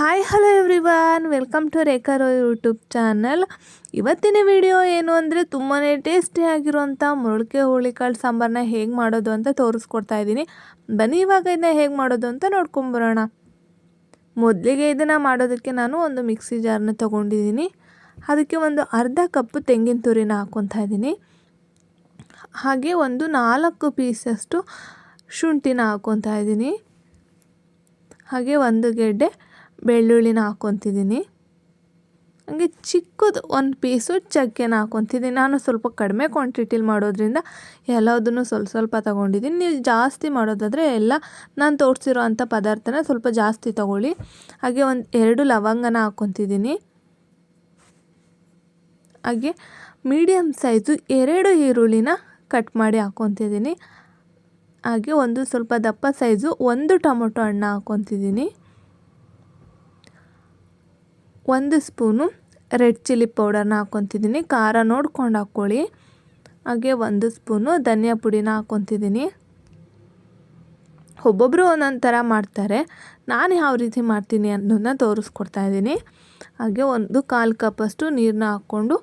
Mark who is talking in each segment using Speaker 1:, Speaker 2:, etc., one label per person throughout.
Speaker 1: Hi hello everyone welcome to Rekharo YouTube channel ಇವತ್ತಿನ video ಏನು ಅಂದರೆ ತುಂಬಾ ಟೇಸ್ಟಿಯಾಗಿರುವಂಥ ಮೊಳಕೆ ಹುಳಿಕಾಳು ಸಾಂಬಾರನ್ನ ಹೇಗೆ ಮಾಡೋದು ಅಂತ ತೋರಿಸ್ಕೊಡ್ತಾ ಇದ್ದೀನಿ. ಬನ್ನಿ ಇವಾಗ ಇದನ್ನ ಹೇಗೆ ಮಾಡೋದು ಅಂತ ನೋಡ್ಕೊಂಬರೋಣ ಮೊದಲಿಗೆ ಇದನ್ನು ಮಾಡೋದಕ್ಕೆ ನಾನು ಒಂದು ಮಿಕ್ಸಿ ಜಾರನ್ನ ತೊಗೊಂಡಿದ್ದೀನಿ. ಅದಕ್ಕೆ ಒಂದು ಅರ್ಧ ಕಪ್ ತೆಂಗಿನ ತುರಿನ ಹಾಕ್ಕೊತಾ ಇದ್ದೀನಿ. ಹಾಗೆ ಒಂದು ನಾಲ್ಕು ಪೀಸಷ್ಟು ಶುಂಠಿನ ಹಾಕ್ಕೊತಾ ಇದ್ದೀನಿ. ಹಾಗೆ ಒಂದು ಗೆಡ್ಡೆ ಬೆಳ್ಳುಳ್ಳಿನ ಹಾಕ್ಕೊತಿದ್ದೀನಿ. ಹಾಗೆ ಚಿಕ್ಕದು ಒಂದು ಪೀಸು ಚಕ್ಕೆನ ಹಾಕ್ಕೊತಿದ್ದೀನಿ. ನಾನು ಸ್ವಲ್ಪ ಕಡಿಮೆ ಕ್ವಾಂಟಿಟಿಲಿ ಮಾಡೋದ್ರಿಂದ ಎಲ್ಲದನ್ನು ಸ್ವಲ್ಪ ಸ್ವಲ್ಪ ತೊಗೊಂಡಿದ್ದೀನಿ. ನೀವು ಜಾಸ್ತಿ ಮಾಡೋದಾದರೆ ಎಲ್ಲ ನಾನು ತೋರಿಸಿರೋ ಅಂಥ ಪದಾರ್ಥನ ಸ್ವಲ್ಪ ಜಾಸ್ತಿ ತೊಗೊಳ್ಳಿ. ಹಾಗೆ ಒಂದು ಎರಡು ಲವಂಗನ ಹಾಕ್ಕೊತಿದ್ದೀನಿ. ಹಾಗೆ ಮೀಡಿಯಮ್ ಸೈಜು ಎರಡು ಈರುಳ್ಳಿನ ಕಟ್ ಮಾಡಿ ಹಾಕ್ಕೊತಿದ್ದೀನಿ. ಹಾಗೆ ಒಂದು ಸ್ವಲ್ಪ ದಪ್ಪ ಸೈಜು ಒಂದು ಟೊಮೊಟೊ ಹಣ್ಣು ಹಾಕ್ಕೊತಿದ್ದೀನಿ. ಒಂದು ಸ್ಪೂನು ರೆಡ್ ಚಿಲ್ಲಿ ಪೌಡರ್ನ ಹಾಕ್ಕೊತಿದ್ದೀನಿ. ಖಾರ ನೋಡ್ಕೊಂಡು ಹಾಕ್ಕೊಳ್ಳಿ. ಹಾಗೆ ಒಂದು ಸ್ಪೂನು ಧನಿಯಾ ಪುಡಿನ ಹಾಕ್ಕೊತಿದ್ದೀನಿ. ಒಬ್ಬೊಬ್ಬರು ಒಂದೊಂದು ಥರ ಮಾಡ್ತಾರೆ. ನಾನು ಯಾವ ರೀತಿ ಮಾಡ್ತೀನಿ ಅನ್ನೋದನ್ನ ತೋರಿಸ್ಕೊಡ್ತಾ ಇದ್ದೀನಿ. ಹಾಗೆ ಒಂದು ಕಾಲು ಕಪ್ಪಷ್ಟು ನೀರನ್ನ ಹಾಕ್ಕೊಂಡು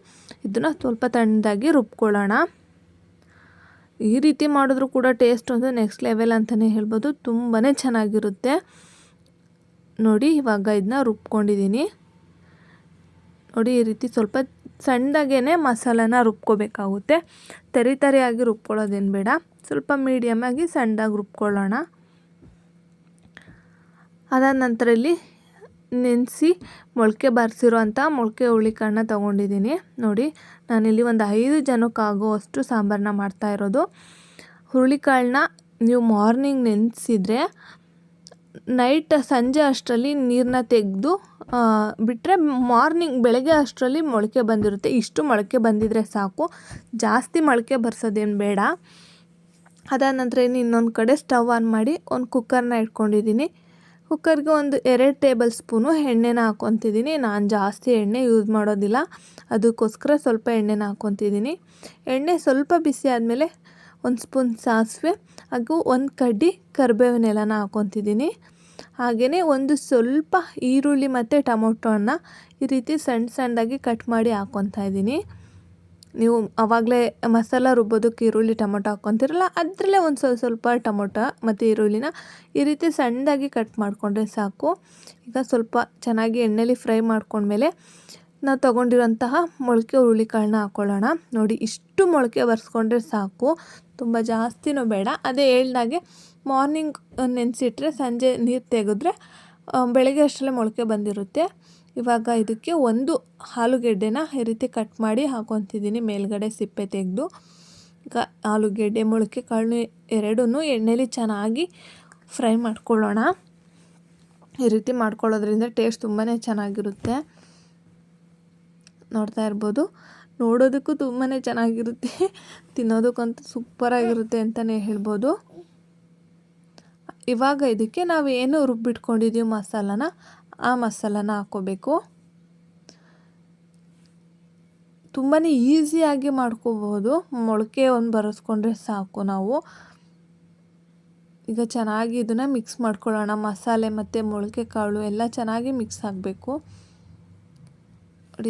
Speaker 1: ಇದನ್ನು ಸ್ವಲ್ಪ ತಣ್ಣದಾಗಿ ರುಬ್ಕೊಳ್ಳೋಣ. ಈ ರೀತಿ ಮಾಡಿದ್ರೂ ಕೂಡ ಟೇಸ್ಟ್ ಒಂದು ನೆಕ್ಸ್ಟ್ ಲೆವೆಲ್ ಅಂತಲೇ ಹೇಳ್ಬೋದು. ತುಂಬಾ ಚೆನ್ನಾಗಿರುತ್ತೆ. ನೋಡಿ ಇವಾಗ ಇದನ್ನ ರುಬ್ಕೊಂಡಿದ್ದೀನಿ. ನೋಡಿ ಈ ರೀತಿ ಸ್ವಲ್ಪ ಸಣ್ಣದಾಗೇ ಮಸಾಲನ ರುಬ್ಕೋಬೇಕಾಗುತ್ತೆ. ತರಿ ತರಿಯಾಗಿ ರುಬ್ಕೊಳ್ಳೋದೇನು ಬೇಡ. ಸ್ವಲ್ಪ ಮೀಡಿಯಮಾಗಿ ಸಣ್ಣದಾಗಿ ರುಬ್ಕೊಳ್ಳೋಣ. ಅದಾದ ನಂತರ ಇಲ್ಲಿ ನೆನೆಸಿ ಮೊಳಕೆ ಬಾರಿಸಿರೋ ಅಂಥ ಮೊಳಕೆ ಹುಳಿಕಾಳನ್ನ ತೊಗೊಂಡಿದ್ದೀನಿ. ನೋಡಿ, ನಾನಿಲ್ಲಿ ಒಂದು ಐದು ಜನಕ್ಕಾಗುವಷ್ಟು ಸಾಂಬಾರನ್ನ ಮಾಡ್ತಾ ಇರೋದು. ಹುರುಳಿಕಾಳನ್ನ ನೀವು ಮಾರ್ನಿಂಗ್ ನೆನೆಸಿದರೆ ನೈಟ್ ಸಂಜೆ ಅಷ್ಟರಲ್ಲಿ ನೀರನ್ನ ತೆಗೆದು ಬಿಟ್ಟರೆ ಮಾರ್ನಿಂಗ್ ಬೆಳಗ್ಗೆ ಅಷ್ಟರಲ್ಲಿ ಮೊಳಕೆ ಬಂದಿರುತ್ತೆ. ಇಷ್ಟು ಮೊಳಕೆ ಬಂದಿದ್ರೆ ಸಾಕು. ಜಾಸ್ತಿ ಮೊಳಕೆ ಬರ್ಸೋದೇನು ಬೇಡ. ಅದಾದ ನಂತರ ಏನು ಇನ್ನೊಂದು ಕಡೆ ಸ್ಟವ್ ಆನ್ ಮಾಡಿ ಒಂದು ಕುಕ್ಕರ್ನ ಇಟ್ಕೊಂಡಿದ್ದೀನಿ. ಕುಕ್ಕರ್ಗೆ ಒಂದು ಎರಡು ಟೇಬಲ್ ಸ್ಪೂನು ಎಣ್ಣೆನ ಹಾಕ್ಕೊತಿದ್ದೀನಿ ನಾನು ಜಾಸ್ತಿ ಎಣ್ಣೆ ಯೂಸ್ ಮಾಡೋದಿಲ್ಲ. ಅದಕ್ಕೋಸ್ಕರ ಸ್ವಲ್ಪ ಎಣ್ಣೆನ ಹಾಕ್ಕೊತಿದ್ದೀನಿ ಎಣ್ಣೆ ಸ್ವಲ್ಪ ಬಿಸಿ ಆದಮೇಲೆ ಒಂದು ಸ್ಪೂನ್ ಸಾಸಿವೆ, ಹಾಗೂ ಒಂದು ಕಡ್ಡಿ ಕರಿಬೇವಿನ ಎಲೆನ ಹಾಕ್ಕೊತಿದ್ದೀನಿ ಹಾಗೆಯೇ ಒಂದು ಸ್ವಲ್ಪ ಈರುಳ್ಳಿ ಮತ್ತು ಟೊಮೊಟೊನ ಈ ರೀತಿ ಸಣ್ಣ ಸಣ್ಣದಾಗಿ ಕಟ್ ಮಾಡಿ ಹಾಕ್ಕೊತಾ ಇದ್ದೀನಿ. ನೀವು ಆವಾಗಲೇ ಮಸಾಲ ರುಬ್ಬೋದಕ್ಕೆ ಈರುಳ್ಳಿ, ಟೊಮೊಟೊ ಹಾಕ್ಕೊತಿರಲ್ಲ ಅದರಲ್ಲೇ ಒಂದು ಸ್ವಲ್ಪ ಸ್ವಲ್ಪ ಟೊಮೊಟೊ ಮತ್ತು ಈರುಳ್ಳಿನ ಈ ರೀತಿ ಸಣ್ಣದಾಗಿ ಕಟ್ ಮಾಡಿಕೊಂಡ್ರೆ ಸಾಕು. ಈಗ ಸ್ವಲ್ಪ ಚೆನ್ನಾಗಿ ಎಣ್ಣೆಲಿ ಫ್ರೈ ಮಾಡ್ಕೊಂಡ್ಮೇಲೆ ನಾವು ತೊಗೊಂಡಿರೋಂತಹ ಮೊಳಕೆ ಹುರುಳಿ ಕಾಳನ್ನ ಹಾಕ್ಕೊಳ್ಳೋಣ ನೋಡಿ, ಇಷ್ಟು ಮೊಳಕೆ ಬರ್ಸ್ಕೊಂಡ್ರೆ ಸಾಕು. ತುಂಬ ಜಾಸ್ತಿನೂ ಬೇಡ. ಅದೇ ಹೇಳ್ದಾಗೆ ಮಾರ್ನಿಂಗ್ ನೆನೆಸಿಟ್ರೆ ಸಂಜೆ ನೀರು ತೆಗೆದ್ರೆ ಬೆಳಗ್ಗೆ ಅಷ್ಟರಲ್ಲೇ ಮೊಳಕೆ ಬಂದಿರುತ್ತೆ. ಇವಾಗ ಇದಕ್ಕೆ ಒಂದು ಆಲೂಗೆಡ್ಡೆನ ಈ ರೀತಿ ಕಟ್ ಮಾಡಿ ಹಾಕೊತಿದ್ದೀನಿ. ಮೇಲ್ಗಡೆ ಸಿಪ್ಪೆ ತೆಗೆದು, ಈಗ ಆಲೂಗೆಡ್ಡೆ, ಮೊಳಕೆ ಕಾಳು ಎರಡೂ ಎಣ್ಣೆಲಿ ಚೆನ್ನಾಗಿ ಫ್ರೈ ಮಾಡ್ಕೊಳ್ಳೋಣ. ಈ ರೀತಿ ಮಾಡ್ಕೊಳ್ಳೋದ್ರಿಂದ ಟೇಸ್ಟ್ ತುಂಬಾ ಚೆನ್ನಾಗಿರುತ್ತೆ. ನೋಡ್ತಾ ಇರ್ಬೋದು. ನೋಡೋದಕ್ಕೂ ತುಂಬಾ ಚೆನ್ನಾಗಿರುತ್ತೆ. ತಿನ್ನೋದಕ್ಕಂತೂ ಸೂಪರಾಗಿರುತ್ತೆ ಅಂತಲೇ ಹೇಳ್ಬೋದು. ಇವಾಗ ಇದಕ್ಕೆ ನಾವು ಏನು ರುಬ್ಬಿಟ್ಕೊಂಡಿದ್ದೀವಿ ಮಸಾಲನ? ಆ ಮಸಾಲನ ಹಾಕೋಬೇಕು ತುಂಬಾ ಈಸಿಯಾಗಿ ಮಾಡ್ಕೋಬಹುದು. ಮೊಳಕೆ ಒಂದು ಬರೆಸ್ಕೊಂಡ್ರೆ ಸಾಕು ನಾವು. ಈಗ ಚೆನ್ನಾಗಿ ಇದನ್ನು ಮಿಕ್ಸ್ ಮಾಡ್ಕೊಳ್ಳೋಣ. ಮಸಾಲೆ ಮತ್ತು ಮೊಳಕೆ ಕಾಳು ಎಲ್ಲ ಚೆನ್ನಾಗಿ ಮಿಕ್ಸ್ ಆಗಬೇಕು.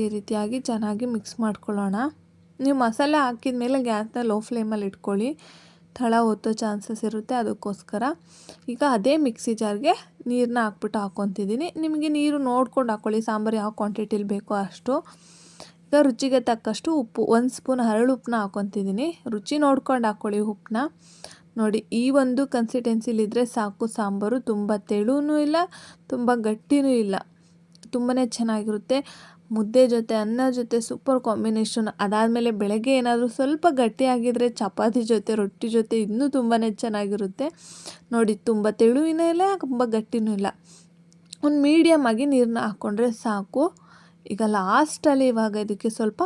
Speaker 1: ಈ ರೀತಿಯಾಗಿ ಚೆನ್ನಾಗಿ ಮಿಕ್ಸ್ ಮಾಡ್ಕೊಳ್ಳೋಣ. ನೀವು ಮಸಾಲೆ ಹಾಕಿದ ಮೇಲೆ ಗ್ಯಾಸ್ನ ಲೋ ಫ್ಲೇಮಲ್ಲಿ ಇಟ್ಕೊಳ್ಳಿ. ತಳ ಹೊತ್ತೋ ಚಾನ್ಸಸ್ ಇರುತ್ತೆ ಅದಕ್ಕೋಸ್ಕರ. ಈಗ ಅದೇ ಮಿಕ್ಸಿ ಜಾರ್ಗೆ ನೀರನ್ನ ಹಾಕ್ಬಿಟ್ಟು ಹಾಕ್ಕೊತಿದ್ದೀನಿ ನಿಮಗೆ ನೀರು ನೋಡ್ಕೊಂಡು ಹಾಕ್ಕೊಳ್ಳಿ ಸಾಂಬಾರು ಯಾವ ಕ್ವಾಂಟಿಟಿಲಿ ಬೇಕೋ ಅಷ್ಟು. ಈಗ ರುಚಿಗೆ ತಕ್ಕಷ್ಟು ಉಪ್ಪು, ಒಂದು ಸ್ಪೂನ್ ಹರಳು ಉಪ್ಪನ್ನ ಹಾಕ್ಕೊತಿದ್ದೀನಿ ರುಚಿ ನೋಡ್ಕೊಂಡು ಹಾಕ್ಕೊಳ್ಳಿ ಉಪ್ಪನ್ನ ನೋಡಿ, ಈ ಒಂದು ಕನ್ಸಿಸ್ಟೆನ್ಸಿಲಿದ್ದರೆ ಸಾಕು ಸಾಂಬಾರು. ತುಂಬ ತೆಳುವೂ ಇಲ್ಲ, ತುಂಬ ಗಟ್ಟಿನೂ ಇಲ್ಲ. ತುಂಬಾ ಚೆನ್ನಾಗಿರುತ್ತೆ. ಮುದ್ದೆ ಜೊತೆ, ಅನ್ನ ಜೊತೆ ಸೂಪರ್ ಕಾಂಬಿನೇಷನ್ ಅದಾದಮೇಲೆ ಬೆಳಗ್ಗೆ ಏನಾದರೂ ಸ್ವಲ್ಪ ಗಟ್ಟಿಯಾಗಿದ್ದರೆ ಚಪಾತಿ ಜೊತೆ, ರೊಟ್ಟಿ ಜೊತೆ ಇನ್ನೂ ತುಂಬಾ ಚೆನ್ನಾಗಿರುತ್ತೆ. ನೋಡಿ, ತುಂಬ ತೆಳುವಿನೂ ಇಲ್ಲ, ತುಂಬ ಗಟ್ಟಿನೂ ಇಲ್ಲ. ಒಂದು ಮೀಡಿಯಮ್ ಆಗಿ ನೀರನ್ನ ಹಾಕ್ಕೊಂಡ್ರೆ ಸಾಕು. ಈಗ ಲಾಸ್ಟಲ್ಲಿ ಇವಾಗ ಇದಕ್ಕೆ ಸ್ವಲ್ಪ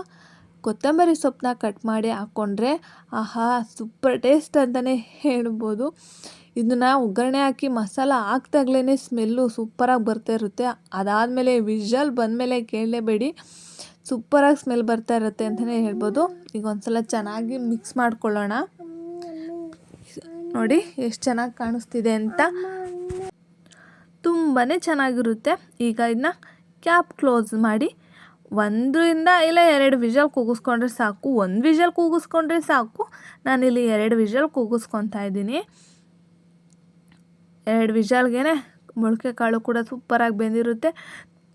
Speaker 1: ಕೊತ್ತಂಬರಿ ಸೊಪ್ಪನ್ನ ಕಟ್ ಮಾಡಿ ಹಾಕ್ಕೊಂಡ್ರೆ ಆಹಾ ಸೂಪರ್ ಟೇಸ್ಟ್ ಅಂತಲೇ ಹೇಳ್ಬೋದು. ಇದನ್ನ ಒಗ್ಗರಣೆ ಹಾಕಿ ಮಸಾಲ ಹಾಕ್ದಾಗ್ಲೇ ಸ್ಮೆಲ್ಲು ಸೂಪರಾಗಿ ಬರ್ತಾ ಇರುತ್ತೆ. ಅದಾದಮೇಲೆ ವಿಷಲ್ ಬಂದಮೇಲೆ ಕೇಳಲೇಬೇಡಿ. ಸೂಪರಾಗಿ ಸ್ಮೆಲ್ ಬರ್ತಾ ಇರುತ್ತೆ ಅಂತಲೇ ಹೇಳ್ಬೋದು. ಈಗ ಒಂದ್ಸಲ ಚೆನ್ನಾಗಿ ಮಿಕ್ಸ್ ಮಾಡ್ಕೊಳ್ಳೋಣ. ನೋಡಿ ಎಷ್ಟು ಚೆನ್ನಾಗಿ ಕಾಣಿಸ್ತಿದೆ ಅಂತ. ತುಂಬಾ ಚೆನ್ನಾಗಿರುತ್ತೆ. ಈಗ ಇದನ್ನ ಕ್ಯಾಪ್ ಕ್ಲೋಸ್ ಮಾಡಿ ಒಂದರಿಂದ ಇಲ್ಲ ಎರಡು ವಿಷಲ್ ಕೂಗಿಸ್ಕೊಂಡ್ರೆ ಸಾಕು, ಒಂದು ವಿಷಲ್ ಕೂಗಿಸ್ಕೊಂಡ್ರೆ ಸಾಕು. ನಾನಿಲ್ಲಿ ಎರಡು ವಿಷಲ್ ಕೂಗಿಸ್ಕೊತಾ ಇದ್ದೀನಿ. ಎರಡು ವಿಷಲ್ಗೆ ಮೊಳಕೆ ಕಾಳು ಕೂಡ ಸೂಪರಾಗಿ ಬೆಂದಿರುತ್ತೆ.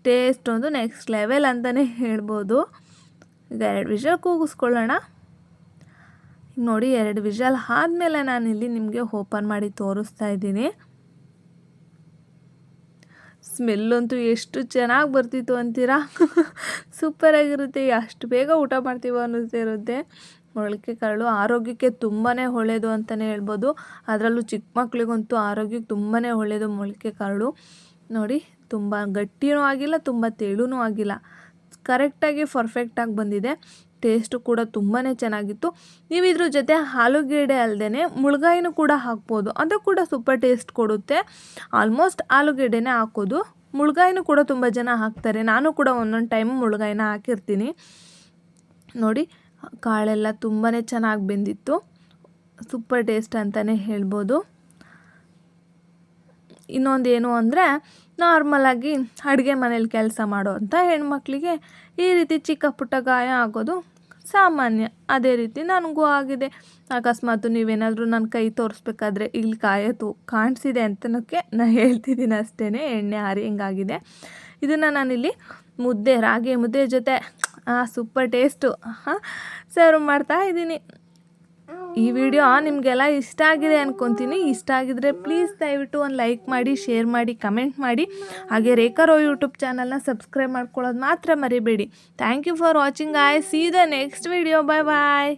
Speaker 1: ಟೇಸ್ಟ್ ಒಂದು ನೆಕ್ಸ್ಟ್ ಲೆವೆಲ್ ಅಂತಲೇ ಹೇಳ್ಬೋದು. ಈಗ ಎರಡು ವಿಷಲ್ ಕೂಗಿಸ್ಕೊಳ್ಳೋಣ. ನೋಡಿ ಎರಡು ವಿಷಲ್ ಆದಮೇಲೆ ನಾನಿಲ್ಲಿ ನಿಮಗೆ ಓಪನ್ ಮಾಡಿ ತೋರಿಸ್ತಾ ಇದ್ದೀನಿ. ಸ್ಮೆಲ್ಲಂತೂ ಎಷ್ಟು ಚೆನ್ನಾಗಿ ಬರ್ತಿತ್ತು ಅಂತೀರಾ? ಸೂಪರಾಗಿರುತ್ತೆ ಅಷ್ಟು ಬೇಗ ಊಟ ಮಾಡ್ತೀವೋ ಅನ್ನಿಸ್ತಿರುತ್ತೆ ಮೊಳಕೆ ಕಾಳು ಆರೋಗ್ಯಕ್ಕೆ ತುಂಬಾ ಒಳ್ಳೆಯದು ಅಂತಲೇ ಹೇಳ್ಬೋದು. ಅದರಲ್ಲೂ ಚಿಕ್ಕ ಮಕ್ಕಳಿಗಂತೂ ಆರೋಗ್ಯಕ್ಕೆ ತುಂಬಾ ಒಳ್ಳೆಯದು ಮೊಳಕೆ ಕಾಳು ನೋಡಿ, ತುಂಬ ಗಟ್ಟಿಯೂ ಆಗಿಲ್ಲ, ತುಂಬ ತೆಳುನೂ ಆಗಿಲ್ಲ. ಕರೆಕ್ಟಾಗಿ ಪರ್ಫೆಕ್ಟಾಗಿ ಬಂದಿದೆ. ಟೇಸ್ಟು ಕೂಡ ತುಂಬಾ ಚೆನ್ನಾಗಿತ್ತು. ನೀವು ಇದ್ರ ಜೊತೆ ಆಲೂಗೆಡ್ಡೆ ಅಲ್ಲದೆ ಮುಳುಗಾಯಿನೂ ಕೂಡ ಹಾಕ್ಬೋದು. ಅದು ಕೂಡ ಸೂಪರ್ ಟೇಸ್ಟ್ ಕೊಡುತ್ತೆ. ಆಲ್ಮೋಸ್ಟ್ ಆಲೂಗೆಡ್ಡೆನೇ ಹಾಕೋದು. ಮುಳುಗಾಯಿನೂ ಕೂಡ ತುಂಬ ಜನ ಹಾಕ್ತಾರೆ. ನಾನು ಕೂಡ ಒಂದೊಂದು ಟೈಮ್ ಮುಳುಗಾಯಿನ ಹಾಕಿರ್ತೀನಿ. ನೋಡಿ, ಕಾಳೆಲ್ಲ ತುಂಬಾ ಚೆನ್ನಾಗಿ ಬೆಂದಿತ್ತು. ಸೂಪರ್ ಟೇಸ್ಟ್ ಅಂತಲೇ ಹೇಳ್ಬೋದು. ಇನ್ನೊಂದು ಏನು ಅಂದರೆ ನಾರ್ಮಲಾಗಿ ಅಡುಗೆ ಮನೇಲಿ ಕೆಲಸ ಮಾಡೋವಂಥ ಹೆಣ್ಮಕ್ಳಿಗೆ ಈ ರೀತಿ ಚಿಕ್ಕ ಪುಟ್ಟ ಗಾಯ ಆಗೋದು ಸಾಮಾನ್ಯ. ಅದೇ ರೀತಿ ನನಗೂ ಆಗಿದೆ. ಅಕಸ್ಮಾತ್ ನೀವೇನಾದರೂ ನನ್ನ ಕೈ ತೋರಿಸ್ಬೇಕಾದ್ರೆ ಇಲ್ಲಿ ಕಾಯೋದು ಕಾಣಿಸಿದೆ ಅಂತನಕ್ಕೆ ನಾನು ಹೇಳ್ತಿದ್ದೀನಿ ಅಷ್ಟೇ ಎಣ್ಣೆ ಹಾರಿ ಹಿಂಗಾಗಿದೆ. ಇದನ್ನು ನಾನಿಲ್ಲಿ ಮುದ್ದೆ, ರಾಗಿ ಮುದ್ದೆ ಜೊತೆ ಸೂಪರ್ ಟೇಸ್ಟು ಸರ್ವ್ ಮಾಡ್ತಾ ಇದ್ದೀನಿ. ಈ ವಿಡಿಯೋ ನಿಮಗೆಲ್ಲ ಇಷ್ಟ ಆಗಿದೆ ಅನ್ಕೊತೀನಿ. ಇಷ್ಟ ಆಗಿದ್ರೆ ಪ್ಲೀಸ್ ದಯವಿಟ್ಟು ಒಂದು ಲೈಕ್ ಮಾಡಿ ಶೇರ್ ಮಾಡಿ ಕಮೆಂಟ್ ಮಾಡಿ. ಹಾಗೆ ರೇಖಾರೋ ಯೂಟ್ಯೂಬ್ ಚಾನಲ್ನ ಸಬ್ಸ್ಕ್ರೈಬ್ ಮಾಡ್ಕೊಳ್ಳೋದು ಮಾತ್ರ ಮರಿಬೇಡಿ. Thank you for watching I see the next video bye bye